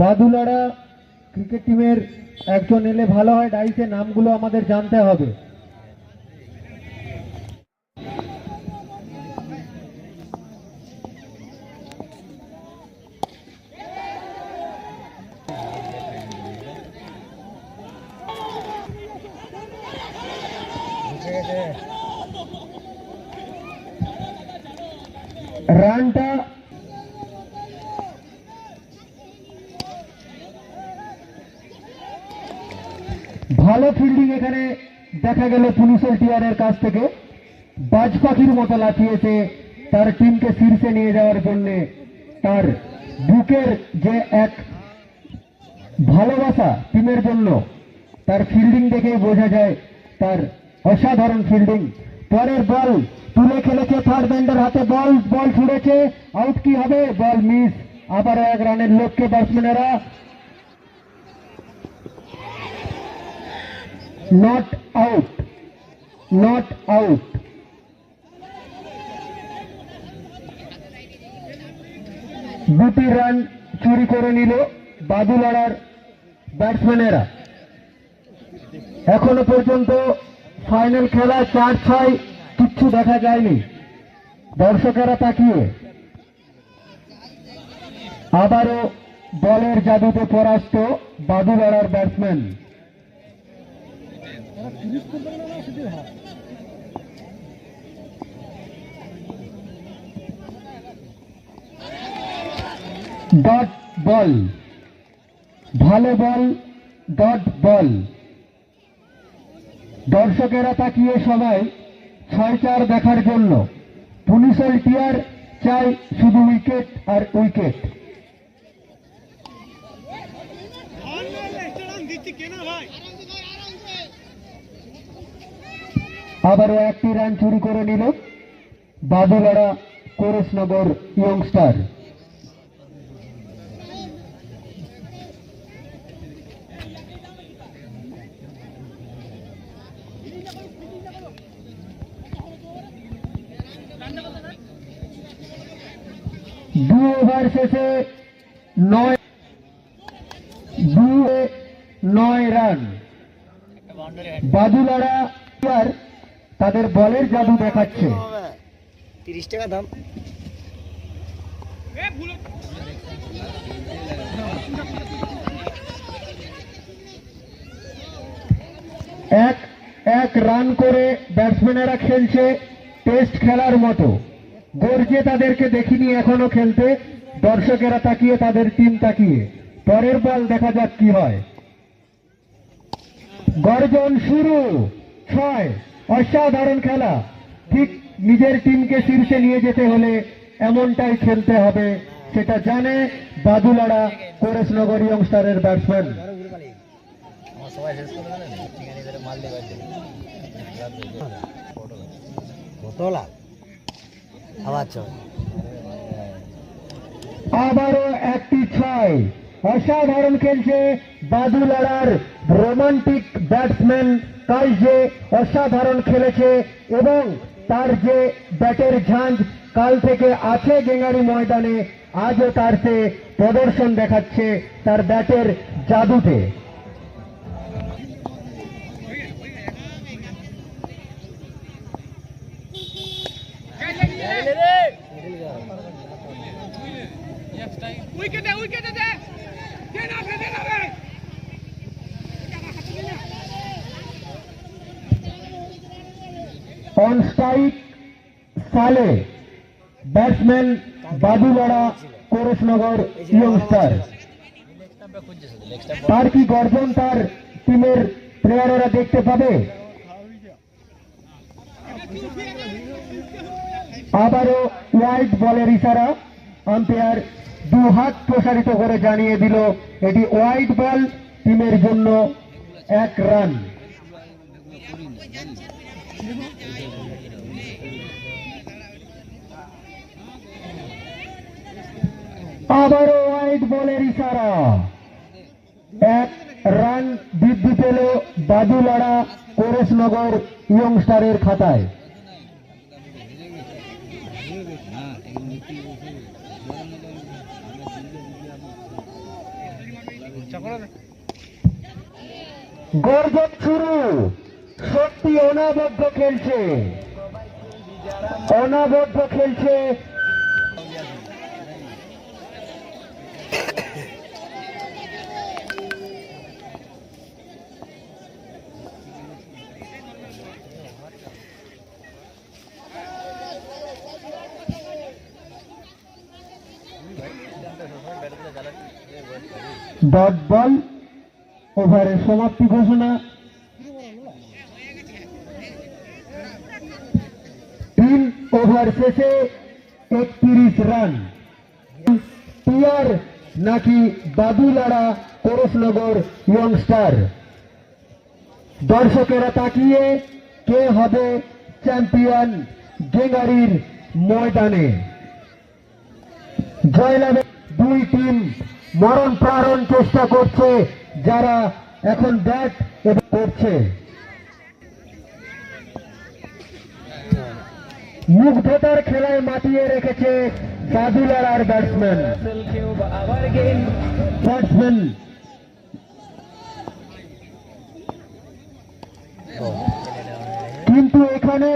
বাদুলারা cricket টিমের একজন এলে ভালো হয় ডাইসে নামগুলো আমাদের জানতে হবে। রানটা ভালো ফিল্ডিং এখানে দেখা গেল পুলিশের টিয়ারের কাছ থেকে। বাজ পাখির মতো লাফিয়েছে, তার টিমকে শীর্ষে নিয়ে যাওয়ার জন্য। তার বুকের যে এক ভালোবাসা টিমের জন্য, তার ফিল্ডিং দেখেই বোঝা যায়, তার অসাধারণ ফিল্ডিং পরের বল, তুলে খেলেছে থার্ড ব্যান্ডের হাতে বল বল ছুড়েছে। আউট কি হবে? বল মিস আবারও এক রানের লক্ষ্যে ব্যাটসম্যানেরা নট আউট নট আউট দুটি রান চুরি করে নিল বাদুলাড়ার ব্যাটসম্যানেরা এখনও পর্যন্ত ফাইনাল খেলা চার ছয়, কিচ্ছু দেখা যায়নি। দর্শকেরা তাকিয়ে। আবারও বলের জাদুতে পরাস্ত বাদুলাড়ার ব্যাটসম্যান ডট বল ভালো বল ডট বল দর্শকেরা তাকিয়ে সবাই ছয় চার দেখার জন্য। পুলিশের টিয়ার চাই শুধু উইকেট আর উইকেট আবারও একটি রান চুরি করে নিল বাদুলাড়া কোরেশনগর ইয়ংস্টার দু ওভার শেষে নয় দু নয় রান বাদুলারা তাদের বলের জাদু দেখাচ্ছে। তিরিশ টাকা দাম। এক এক রান করে ব্যাটসম্যানেরা খেলছে টেস্ট খেলার মতো। গর্জে তাদেরকে দেখিনি এখনও খেলতে। দর্শকেরা তাকিয়ে তাদের টিম তাকিয়ে। পরের বল দেখা যাক কি হয়। গর্জন শুরু। ছয় অসাধারণ খেলা। ঠিক নিজের টিমকে শীর্ষে নিয়ে যেতে হলে এমনটাই খেলতে হবে, সেটা জানে বাদুলাড়া কোরেশনগর ইয়ংস্টারের ব্যাটসম্যান। আবারও একটি ছয়। অসাধারণ খেলছে বাদুলাড়ার রোমান্টিক ব্যাটসম্যান কাল যে অসাধারণ খেলেছে এবং তার যে ব্যাটের ঝাঁঝ কাল থেকে আছে গেঙ্গারি ময়দানে আজও তার সে প্রদর্শন দেখাচ্ছে তার ব্যাটের জাদুতে উইকেটে উইকেটে দে দে না দে না রে অন স্ট্রাইক সালে ব্যাটসম্যান বাদুলাড়া কোরেশনগর ইয়ংস্টার তার কি গর্জন? তার টিমের প্লেয়ারেরা দেখতে পাবে। আবারও ওয়াইড বলের ইশারা। আম্পায়ার দু হাত প্রসারিত করে জানিয়ে দিল, এটি ওয়াইড বল টিমের জন্য এক রান আবারও ওয়াইড বলের ইশারা। এক রান বৃদ্ধি পেল বাদু লড়া কোরেশনগর ইয়ংস্টারের খাতায়। গর্জন শুরু। সত্যি অনাবদ্ধ খেলছে। অনাবদ্ধ খেলছে ডট বল ওভারের সমাপ্তি ঘোষণা। তিন ওভার শেষে একত্রিশ রান। টিয়ার নাকি বাদুলাড়া পরশনগর ইয়ংস্টার দর্শকেরা তাকিয়ে কে হবে চ্যাম্পিয়ন গেঙ্গারির ময়দানে? জয়লাভে দুই টিম মরণ প্রারণ চেষ্টা করছে, যারা এখন ব্যাট এবং করছে মুগ্ধতার খেলায় মাতিয়ে রেখেছে বাদুলার ব্যাটসম্যান ব্যাটসম্যান কিন্তু এখানে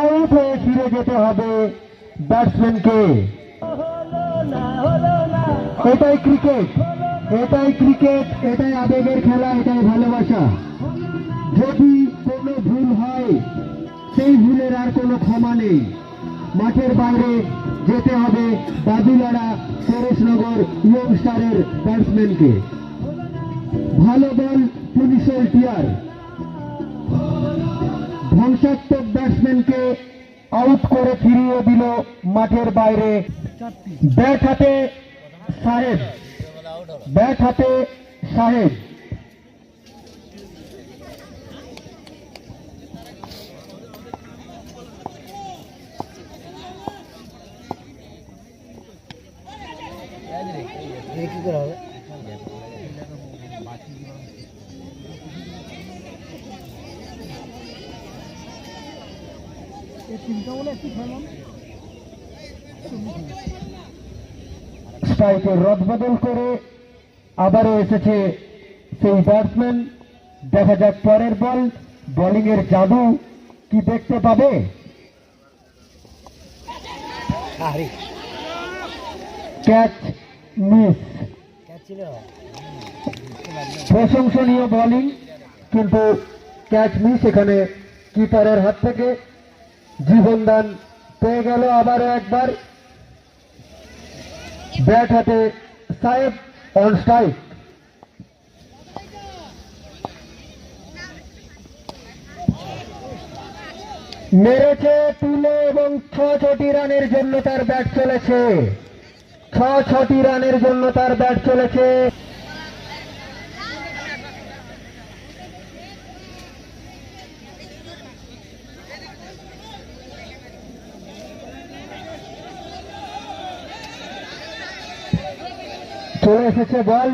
আউট হয়ে ফিরে যেতে হবে ব্যাটসম্যানকে এটাই ক্রিকেট এটাই ক্রিকেট এটাই আবেগের খেলা, এটাই ভালোবাসা। যদি কোনো ভুল হয়, সেই ভুলের আর কোনো ক্ষমা নেই। মাঠের বাইরে যেতে হবে বাদুলাড়া পরেশনগর ইয়ংস্টারের ব্যাটসম্যানকে ভালো বল পুলিশের টিয়ার। ধ্বংসাত্মক ব্যাটসম্যানকে আউট করে ফিরিয়ে দিল মাঠের বাইরে। ব্যাট হাতে সাহেব ব্যাট হাতে সাহেব। কি করে হবে স্ট্রাইকের রদবদল করে আবারও এসেছে সেই ব্যাটসম্যান দেখা যাক পরের বল। বোলিং এর জাদু কি দেখতে পাবে? ক্যাচ মিস প্রশংসনীয় বোলিং কিন্তু ক্যাচ মিস এখানে কিপারের হাত থেকে। জীবনদান পেয়ে গেল আবারও একবার। ব্যাট হাতে সাহেব অন স্ট্রাইক। মেরেছে তুলে এবং ছ ছটি রানের জন্য তার ব্যাট চলেছে। ছ ছটি রানের জন্য তার ব্যাট চলেছে চলে এসেছে বল,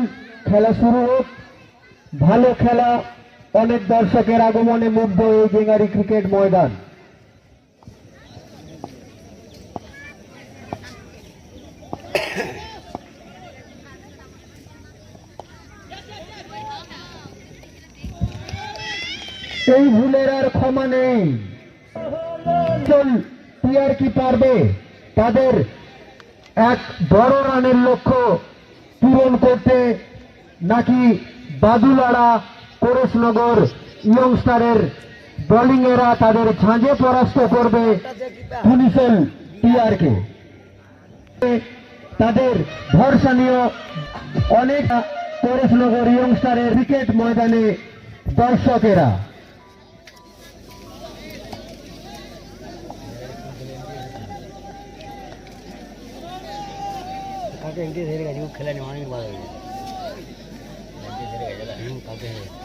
খেলা শুরু হোক। ভালো খেলা, অনেক দর্শকের আগমনে মুগ্ধ এই গেঙ্গারি ক্রিকেট ময়দান। এই ভুলের আর ক্ষমা নেই। চল টিয়ার কি পারবে। তাদের এক বড় রানের লক্ষ্য পূরণ করতে নাকি বাদুলাড়া পরেশনগর ইয়ংস্টারের বোলিং এরা তাদের ঝাঁঝে পরাস্ত করবে পুলিশের টিআরকে। তাদের ভরসা অনেক পরেশনগর ইয়ংস্টারের ক্রিকেট ময়দানে দর্শকেরা। কালকে এমটি হেরে গেছে ও খেলা নেই অনেক ভালো হয়েছে হুম, কালকে হেরে গেছে।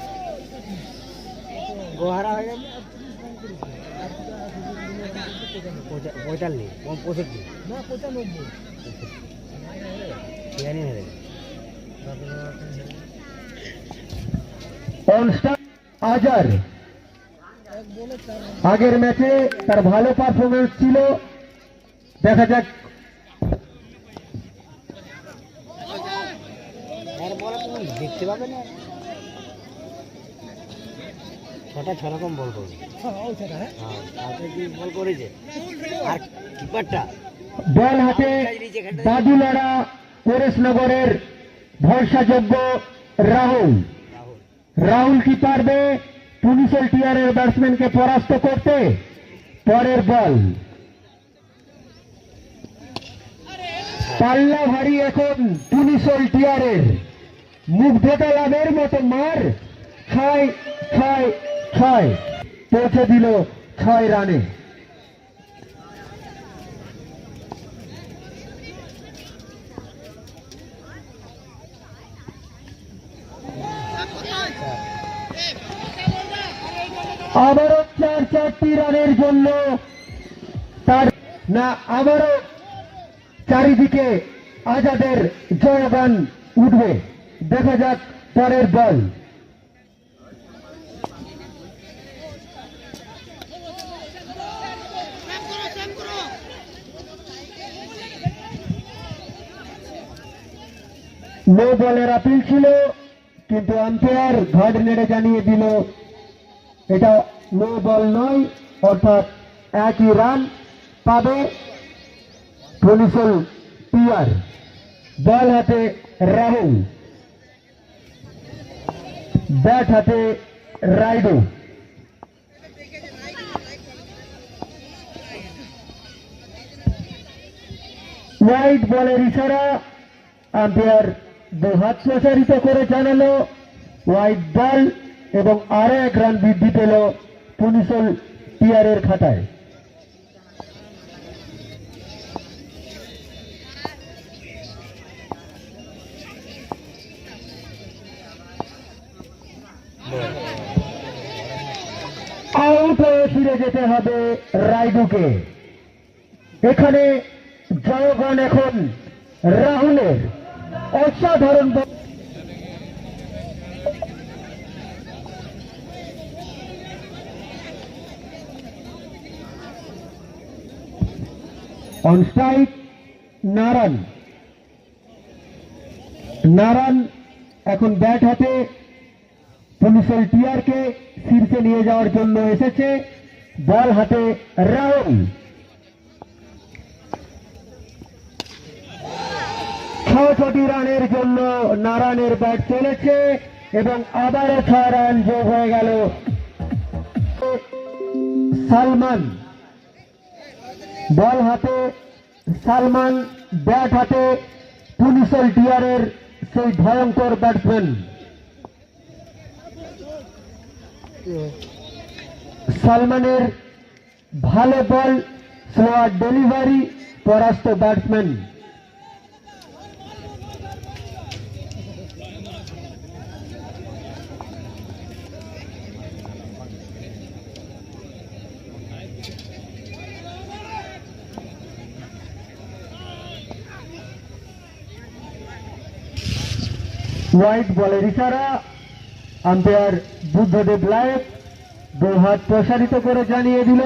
গোহারা হয়ে গেছে পঁচা- পঁয়তাল্লিশ ও পঁয়ষট্টি না পঁচানব্বই হেরে গেছে অনস্টার আজার আগের ম্যাচে তার ভালো পারফরমেন্স ছিল দেখা যাক আর বলে তুমি দেখতে পাবে না? ছটা ছ রকম বল করবে। হ্যাঁ কালকে কি বল করেছে? আর কিপারটা? বল হাতে বাদুলাড়া পরেশনগরের ভরসাযোগ্য রাহুল। রাহুল। কি পারবে? পুলিশের টিয়ারের ব্যাটসম্যানকে পরাস্ত করতে? পরের বল। পাল্লা ভারী এখন পুলিশল টিয়ারের। মুগ্ধতা লাভের মতো মার। ছয় ছয় ছয়। পৌঁছে দিল ছয় রানে। আবারও চার, চারটি রানের জন্য তার না, আবারও চারিদিকে আজাদের জয়গান উঠবে। দেখা যাক পরের বল। নো বলের আপিল ছিল, কিন্তু আম্পায়ার ঘাট নেড়ে জানিয়ে দিল, এটা নো বল নয়, অর্থাৎ একই রান পাবে পুলিশল পিয়ার। বল হাতে রাহুল। ব্যাট হাতে রাইডু। হোয়াইট বলের ইশারা। আম্পায়ার দু হাত প্রসারিত করে জানালো। হোয়াইট বল এবং আরও এক রান বৃদ্ধি পেল পুলিশল টিয়ারের খাতায়। ফিরে যেতে হবে রাইডুকে। এখানে জয়গান এখন রাহুলের অসাধারণ ব- অন স্ট্রাইক নারায়ণ নারায়ণ এখন ব্যাট হাতে পুলিশের টিয়ারকে শীর্ষে নিয়ে যাওয়ার জন্য এসেছে। বল হাতে রাহুল। ছটি রানের জন্য নারায়ণের ব্যাট চলেছে এবং আবারও ছয় রান যোগ হয়ে গেল। সালমান। বল হাতে সালমান, ব্যাট হাতে পুলিশের টিয়ারের সেই ভয়ঙ্কর ব্যাটসম্যান। সালমানের ভালো বল স্লোয়ার ডেলিভারি পরাস্ত ব্যাটসম্যান। হোয়াইট বলের ইশারা আম্পায়ার বুদ্ধদেব লায়ক। হাত প্রসারিত করে জানিয়ে দিল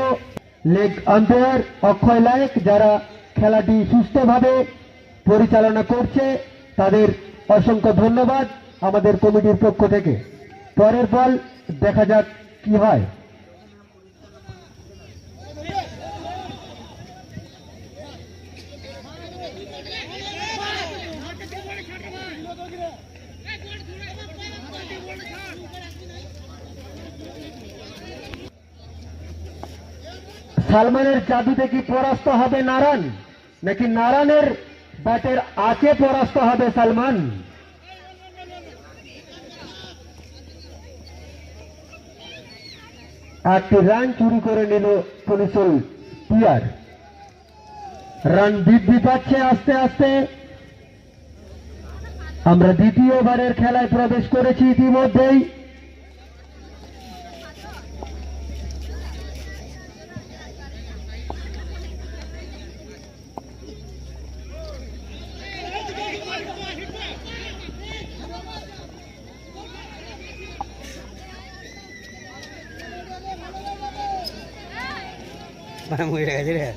লেগ আম্পায়ার অক্ষয় লায়ক, যারা খেলাটি সুস্থভাবে পরিচালনা করছে, তাদের অসংখ্য ধন্যবাদ আমাদের কমিটির পক্ষ থেকে। পরের বল দেখা যাক কি হয়। সালমানের জাদুতে কি পরাস্ত হবে নারায়ণ? নাকি নারায়ণের ব্যাটের আঁকে পরাস্ত হবে সালমান? একটি রান চুরি করে নিল পুলিশুল পিয়ার। রান বৃদ্ধি পাচ্ছে আস্তে আস্তে। আমরা দ্বিতীয় ওভারের খেলায় প্রবেশ করেছি ইতিমধ্যেই। আছে হ্যাঁ।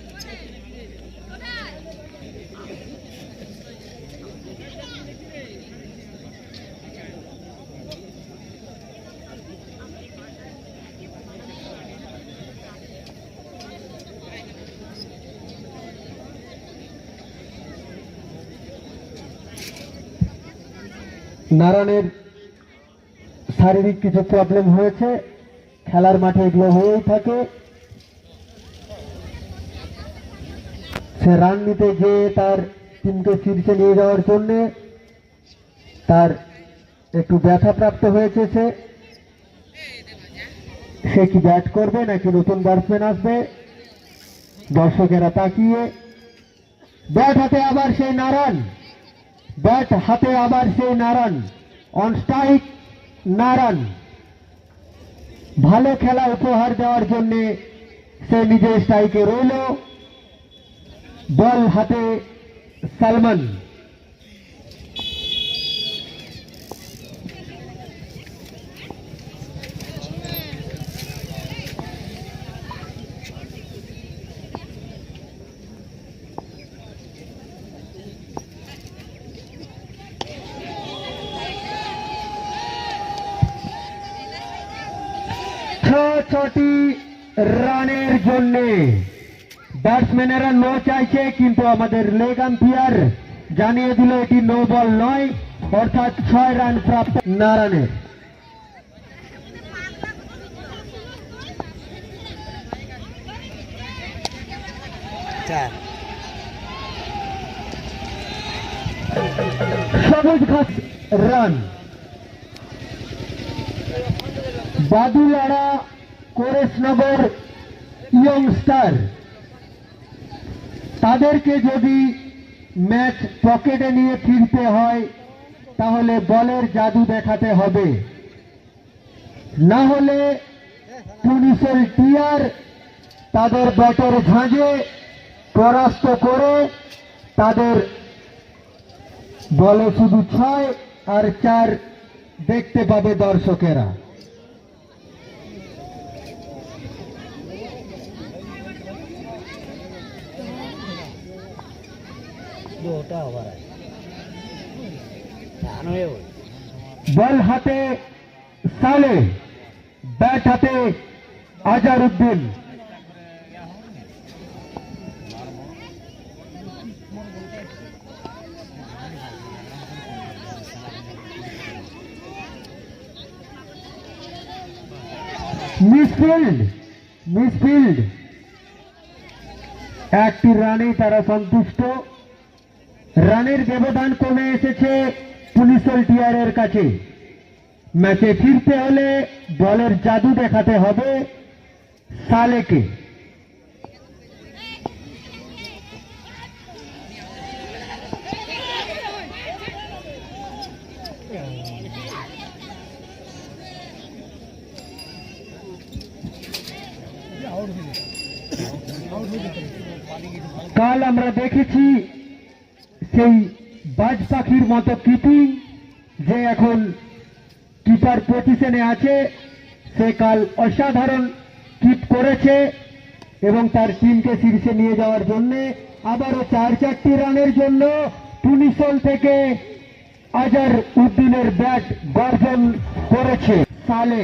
নারায়ণের শারীরিক কিছু প্রবলেম হয়েছে খেলার মাঠে এগুলো হয়েই থাকে। সে রান নিতে গিয়ে তার টিমকে শীর্ষে নিয়ে যাওয়ার জন্য তার একটু ব্যথাপ্রাপ্ত হয়েছে সে। সে কি ব্যাট করবে নাকি নতুন ব্যাটসম্যান আসবে? দর্শকেরা তাকিয়ে, ব্যাট হাতে আবার সেই নারায়ণ, ব্যাট হাতে আবার সেই নারায়ণ অন স্ট্রাইক নারায়ণ। ভালো খেলা উপহার দেওয়ার জন্যে সে নিজের স্ট্রাইকে রইল। বল হাতে সালমান। ছটি রানের জন্য ব্যাটসম্যানেরা নো চাইছে, কিন্তু আমাদের লেগ আম্পিয়ার জানিয়ে দিল এটি নো বল নয়, অর্থাৎ ছয় রান প্রাপ্ত না রানের। চার সবুজ ঘাস রান। বাদুলাড়া কোরেশনগর ইয়ংস্টার। তাদেরকে যদি ম্যাচ পকেটে নিয়ে ফিরতে হয়, তাহলে বলের জাদু দেখাতে হবে। না হলে টুনিসেল টিয়ার তাদের ব্যাটের ঝাঁঝে পরাস্ত করে তাদের বলে শুধু ছয় আর চার দেখতে পাবে দর্শকেরা। বল হাতে সালে ব্যাট হাতে আজার উদ্দিন মিসফিল্ড মিসফিল্ড একটি রানেই তারা সন্তুষ্ট। রানের ব্যবধান কমে এসেছে পুলিশল টিয়ারের কাছে। ম্যাচে ফিরতে হলে বলের জাদু দেখাতে হবে সালেকে। কাল আমরা দেখেছি সেই বাজ পাখির মতো কিপিং যে এখন কিপার পজিশনে আছে, সে কাল অসাধারণ কিপ করেছে এবং তার টিমকে শীর্ষে নিয়ে যাওয়ার জন্য আবারও চার চারটি রানের জন্য টুনিসল থেকে আজার উদ্দিনের ব্যাট গর্জন করেছে। সালে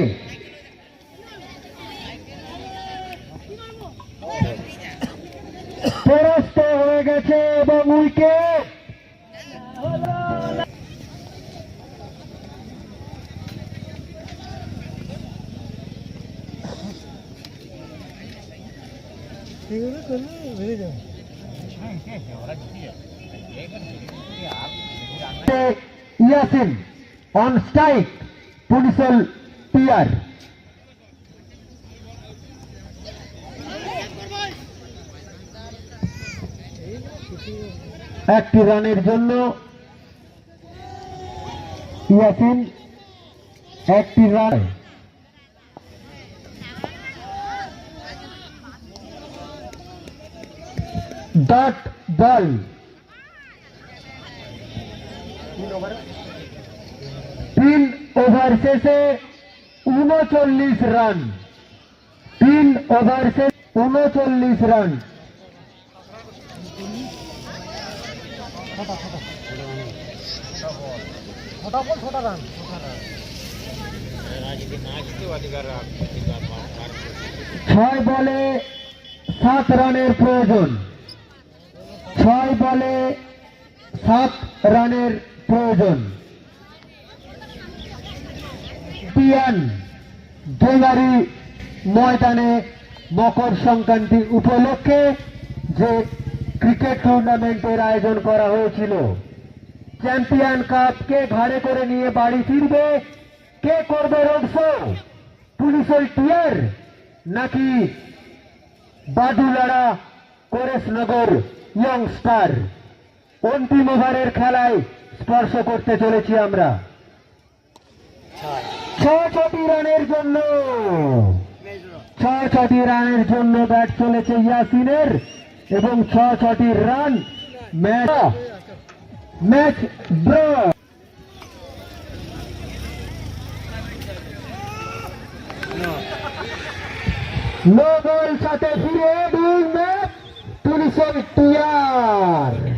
পরাস্ত হয়ে গেছে এবং উইকেট। ইয়াসিন অন স্ট্রাইক পুলিশল টিয়ার একটি রানের জন্য ইয়াসিন একটি রান। Dot ball. তিন ওভার শেষে উনচল্লিশ রান। তিন ওভার শেষে উনচল্লিশ রান। ছয় বলে সাত রানের প্রয়োজন। ছয় বলে সাত রানের প্রয়োজন। চ্যাম্পিয়ন ডেঙ্গারি ময়দানে মকর সংক্রান্তি উপলক্ষে যে ক্রিকেট টুর্নামেন্টের আয়োজন করা হয়েছিল। চ্যাম্পিয়ন কাপ কে ঘাড়ে করে নিয়ে বাড়ি ফিরবে? কে করবে রোড শো? পুলিশের টিয়ার? নাকি বাদুলাড়া কোরেশনগর ইয়ংস্টার অন্তিম ওভারের খেলায় স্পর্শ করতে চলেছি আমরা। ছটি রানের জন্য। ছটি রানের জন্য ব্যাট চলেছে ইয়াসিনের এবং ছটি run match match draw no ball সাথে ফিরে দুই ম্যাচ পুলিশের টিয়ার